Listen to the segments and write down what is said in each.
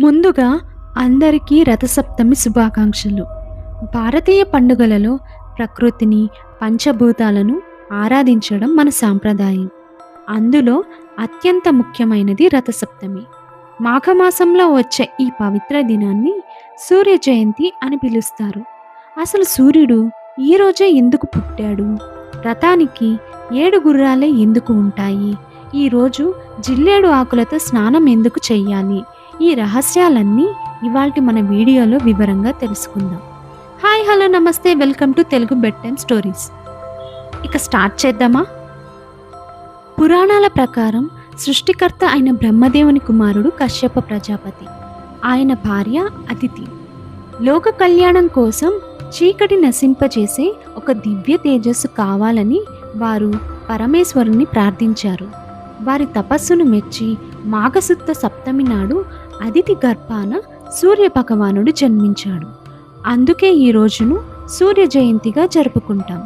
ముందుగా అందరికీ రథసప్తమి శుభాకాంక్షలు. భారతీయ పండుగలలో ప్రకృతిని పంచభూతాలను ఆరాధించడం మన సాంప్రదాయం. అందులో అత్యంత ముఖ్యమైనది రథసప్తమి. మాఘమాసంలో వచ్చే ఈ పవిత్ర దినాన్ని సూర్య జయంతి అని పిలుస్తారు. అసలు సూర్యుడు ఈ రోజే ఎందుకు పుట్టాడు? రథానికి ఏడు గుర్రాలే ఎందుకు ఉంటాయి? ఈరోజు జిల్లేడు ఆకులతో స్నానం ఎందుకు చెయ్యాలి? ఈ రహస్యాలన్నీ ఇవాళ మన వీడియోలో వివరంగా తెలుసుకుందాం. హాయ్ హలో నమస్తే welcome to Telugu bed time stories. ఇక స్టార్ట్ చేద్దామా? పురాణాల ప్రకారం సృష్టికర్త అయిన బ్రహ్మదేవుని కుమారుడు కశ్యప ప్రజాపతి. ఆయన భార్య అతిథి. లోక కళ్యాణం కోసం చీకటి నశింపజేసే ఒక దివ్య తేజస్సు కావాలని వారు పరమేశ్వరుని ప్రార్థించారు. వారి తపస్సును మెచ్చి మాఘసుత్త సప్తమి నాడు అదితి గర్భాన సూర్య భగవానుడు జన్మించాడు. అందుకే ఈ రోజును సూర్య జయంతిగా జరుపుకుంటాం.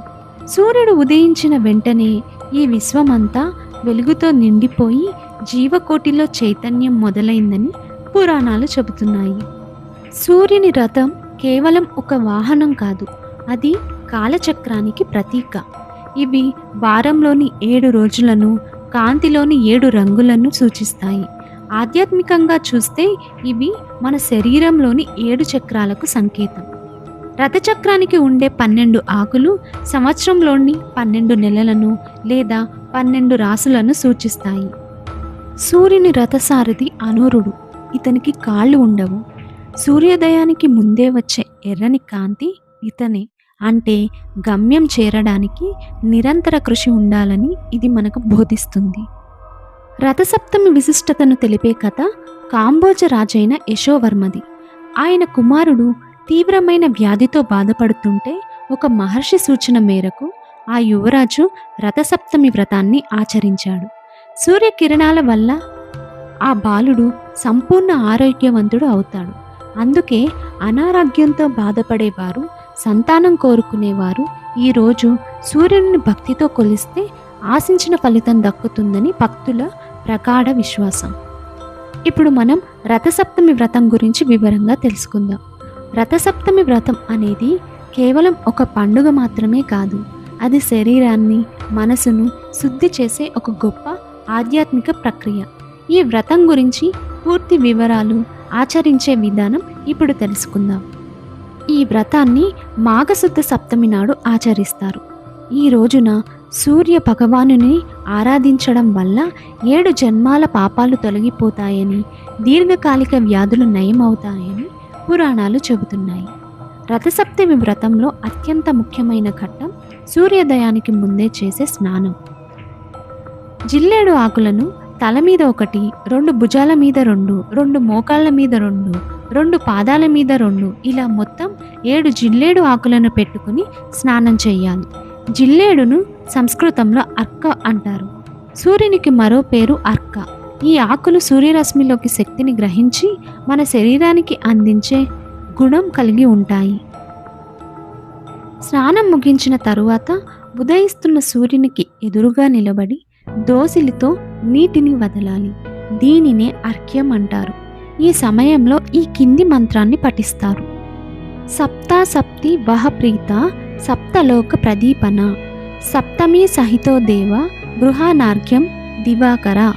సూర్యుడు ఉదయించిన వెంటనే ఈ విశ్వమంతా వెలుగుతో నిండిపోయి జీవకోటిలో చైతన్యం మొదలైందని పురాణాలు చెబుతున్నాయి. సూర్యుని రథం కేవలం ఒక వాహనం కాదు అది కాలచక్రానికి ప్రతీక. ఇవి వారంలోని ఏడు రోజులను కాంతిలోని ఏడు రంగులను సూచిస్తాయి. ఆధ్యాత్మికంగా చూస్తే ఇవి మన శరీరంలోని ఏడు చక్రాలకు సంకేతం. రథచక్రానికి ఉండే పన్నెండు ఆకులు సంవత్సరంలోని పన్నెండు నెలలను లేదా పన్నెండు రాసులను సూచిస్తాయి. సూర్యుని రథసారథి అనూరుడు. ఇతనికి కాళ్ళు ఉండవు. సూర్యోదయానికి ముందే వచ్చే ఎర్రని కాంతి ఇతనే. అంటే గమ్యం చేరడానికి నిరంతర కృషి ఉండాలని ఇది మనకు బోధిస్తుంది. రథసప్తమి విశిష్టతను తెలిపే కథ కాంబోజ రాజైన యశోవర్మది. ఆయన కుమారుడు తీవ్రమైన వ్యాధితో బాధపడుతుంటే ఒక మహర్షి సూచన మేరకు ఆ యువరాజు రథసప్తమి వ్రతాన్ని ఆచరించాడు. సూర్యకిరణాల వల్ల ఆ బాలుడు సంపూర్ణ ఆరోగ్యవంతుడు అవుతాడు. అందుకే అనారోగ్యంతో బాధపడేవారు సంతానం కోరుకునేవారు ఈరోజు సూర్యుని భక్తితో కొలిస్తే ఆశించిన ఫలితం దక్కుతుందని భక్తుల ప్రగాఢ విశ్వాసం. ఇప్పుడు మనం రథసప్తమి వ్రతం గురించి వివరంగా తెలుసుకుందాం. రథసప్తమి వ్రతం అనేది కేవలం ఒక పండుగ మాత్రమే కాదు. అది శరీరాన్ని మనసును శుద్ధి చేసే ఒక గొప్ప ఆధ్యాత్మిక ప్రక్రియ. ఈ వ్రతం గురించి పూర్తి వివరాలు ఆచరించే విధానం ఇప్పుడు తెలుసుకుందాం. ఈ వ్రతాన్ని మాఘశుద్ధ సప్తమి నాడు ఆచరిస్తారు. ఈ రోజున సూర్య భగవానుని ఆరాధించడం వల్ల ఏడు జన్మాల పాపాలు తొలగిపోతాయని దీర్ఘకాలిక వ్యాధులు నయమవుతాయని పురాణాలు చెబుతున్నాయి. రథసప్తమి వ్రతంలో అత్యంత ముఖ్యమైన ఘట్టం సూర్యోదయానికి ముందే చేసే స్నానం. జిల్లేడు ఆకులను తల మీద ఒకటి రెండు భుజాల మీద రెండు రెండు మోకాళ్ళ మీద రెండు రెండు పాదాల మీద రెండు ఇలా మొత్తం ఏడు జిల్లేడు ఆకులను పెట్టుకుని స్నానం చేయాలి. జిల్లేడును సంస్కృతంలో అర్క అంటారు. సూర్యునికి మరో పేరు అర్క. ఈ ఆకులు సూర్యరశ్మిలోకి శక్తిని గ్రహించి మన శరీరానికి అందించే గుణం కలిగి ఉంటాయి. స్నానం ముగించిన తరువాత ఉదయిస్తున్న సూర్యునికి ఎదురుగా నిలబడి దోసిలితో నీటిని వదలాలి. దీనినే అర్ఘ్యం అంటారు. ఈ సమయంలో ఈ కింది మంత్రాన్ని పఠిస్తారు. సప్తా సప్తి వహప్రీత సప్తలోక ప్రదీపన సప్తమి సహితో దేవ గృహానార్ఘ్యం దివాకర.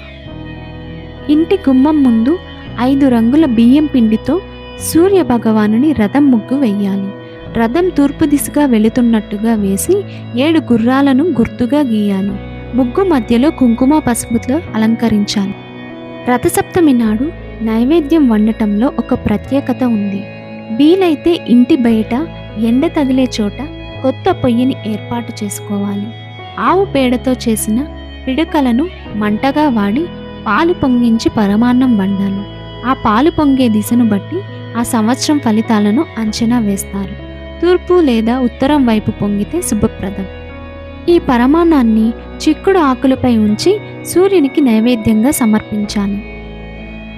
ఇంటి గుమ్మం ముందు ఐదు రంగుల బియ్యం పిండితో సూర్య భగవానుని రథం ముగ్గు వెయ్యాలి. రథం తూర్పు దిశగా వెళుతున్నట్టుగా వేసి ఏడు గుర్రాలను గుర్తుగా గీయాలి. ముగ్గు మధ్యలో కుంకుమ పసుపుతో అలంకరించాలి. రథసప్తమి నాడు నైవేద్యం వండటంలో ఒక ప్రత్యేకత ఉంది. వీలైతే ఇంటి బయట ఎండ తగిలే చోట కొత్త పొయ్యిని ఏర్పాటు చేసుకోవాలి. ఆవు పేడతో చేసిన పిడకలను మంటగా వాడి పాలు పొంగించి పరమాన్నం వండాలి. ఆ పాలు పొంగే దిశను బట్టి ఆ సంవత్సరం ఫలితాలను అంచనా వేస్తారు. తూర్పు లేదా ఉత్తరం వైపు పొంగితే శుభప్రదం. ఈ పరమాన్నాన్ని చిక్కుడు ఆకులపై ఉంచి సూర్యునికి నైవేద్యంగా సమర్పించాలి.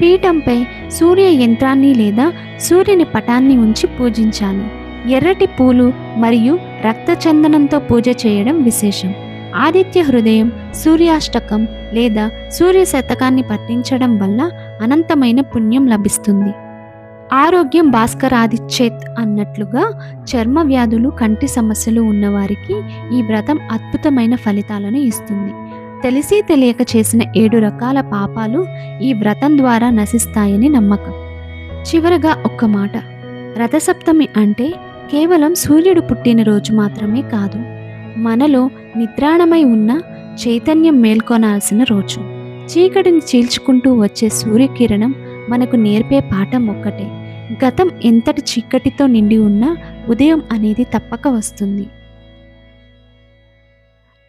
పీఠంపై సూర్య యంత్రాన్ని లేదా సూర్యుని పటాన్ని ఉంచి పూజించాలి. ఎర్రటి పూలు మరియు రక్తచందనంతో పూజ చేయడం విశేషం. ఆదిత్య హృదయం సూర్యాష్టకం లేదా సూర్య శతకాన్ని పఠించడం వల్ల అనంతమైన పుణ్యం లభిస్తుంది. ఆరోగ్యం భాస్కరాదిచ్చేత్ అన్నట్లుగా చర్మ వ్యాధులు కంటి సమస్యలు ఉన్నవారికి ఈ వ్రతం అద్భుతమైన ఫలితాలను ఇస్తుంది. తెలిసి తెలియక చేసిన ఏడు రకాల పాపాలు ఈ వ్రతం ద్వారా నశిస్తాయని నమ్మకం. చివరగా ఒక్క మాట. రథసప్తమి అంటే కేవలం సూర్యుడు పుట్టినరోజు మాత్రమే కాదు మనలో నిద్రాణమై ఉన్న చైతన్యం మేల్కొనాల్సిన రోజు. చీకటిని చీల్చుకుంటూ వచ్చే సూర్యకిరణం మనకు నేర్పే పాఠం ఒక్కటే. గతం ఎంతటి చీకటితో నిండి ఉన్నా ఉదయం అనేది తప్పక వస్తుంది.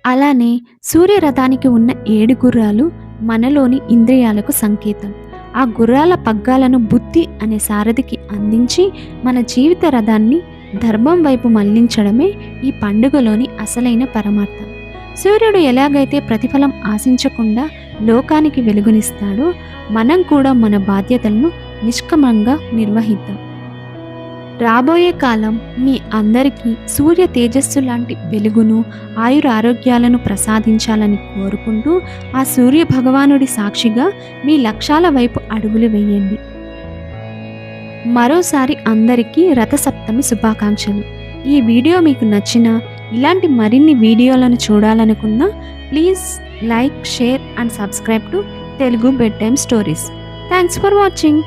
అలానే సూర్యరథానికి ఉన్న ఏడు గుర్రాలు మనలోని ఇంద్రియాలకు సంకేతం. ఆ గుర్రాల పగ్గాలను బుద్ధి అనే సారథికి అందించి మన జీవిత రథాన్ని ధర్మం వైపు మళ్ళించడమే ఈ పండుగలోని అసలైన పరమార్థం. సూర్యుడు ఎలాగైతే ప్రతిఫలం ఆశించకుండా లోకానికి వెలుగునిస్తాడో మనం కూడా మన బాధ్యతలను నిష్కమంగా నిర్వహిద్దాం. రాబోయే కాలం మీ అందరికీ సూర్య తేజస్సు లాంటి వెలుగును ఆయుర ఆరోగ్యాలను ప్రసాదించాలని కోరుకుంటూ ఆ సూర్య భగవానుడి సాక్షిగా మీ లక్ష్యాల వైపు అడుగులు వేయండి. మరోసారి అందరికీ రథసప్తమి శుభాకాంక్షలు. ఈ వీడియో మీకు నచ్చిన ఇలాంటి మరిన్ని వీడియోలను చూడాలనుకున్నా please like share and subscribe to Telugu bed time stories. Thanks for watching.